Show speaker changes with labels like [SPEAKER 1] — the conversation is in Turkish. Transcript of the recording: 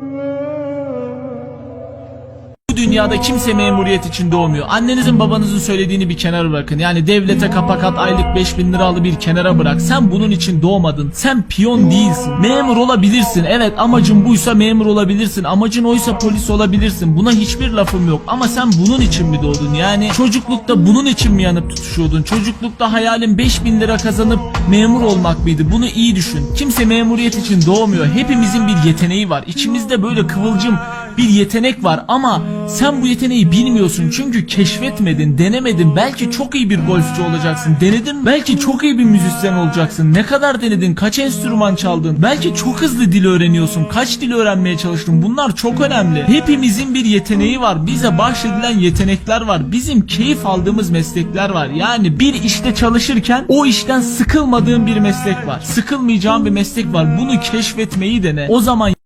[SPEAKER 1] Bu dünyada kimse memuriyet için doğmuyor. Annenizin babanızın söylediğini bir kenara bırakın. Yani devlete kapak at aylık 5000 lira alı bir kenara bırak. Sen bunun için doğmadın. Sen piyon değilsin. Memur olabilirsin. Evet amacın buysa memur olabilirsin. Amacın oysa polis olabilirsin. Buna hiçbir lafım yok. Ama sen bunun için mi doğdun? Yani çocuklukta bunun için mi yanıp tutuşuyordun? Çocuklukta hayalin 5000 lira kazanıp memur olmak mıydı? Bunu iyi düşün. Kimse memuriyet için doğmuyor. Hepimizin bir yeteneği var. İçimizde böyle kıvılcım bir yetenek var ama sen bu yeteneği bilmiyorsun çünkü keşfetmedin, denemedin. Belki çok iyi bir golfçü olacaksın. Denedin? Belki çok iyi bir müzisyen olacaksın. Ne kadar denedin? Kaç enstrüman çaldın? Belki çok hızlı dil öğreniyorsun. Kaç dil öğrenmeye çalıştın? Bunlar çok önemli. Hepimizin bir yeteneği var. Bize bahşedilen yetenekler var. Bizim keyif aldığımız meslekler var. Yani bir işte çalışırken o işten sıkılmadığın bir meslek var. Sıkılmayacağın bir meslek var. Bunu keşfetmeyi dene. O zaman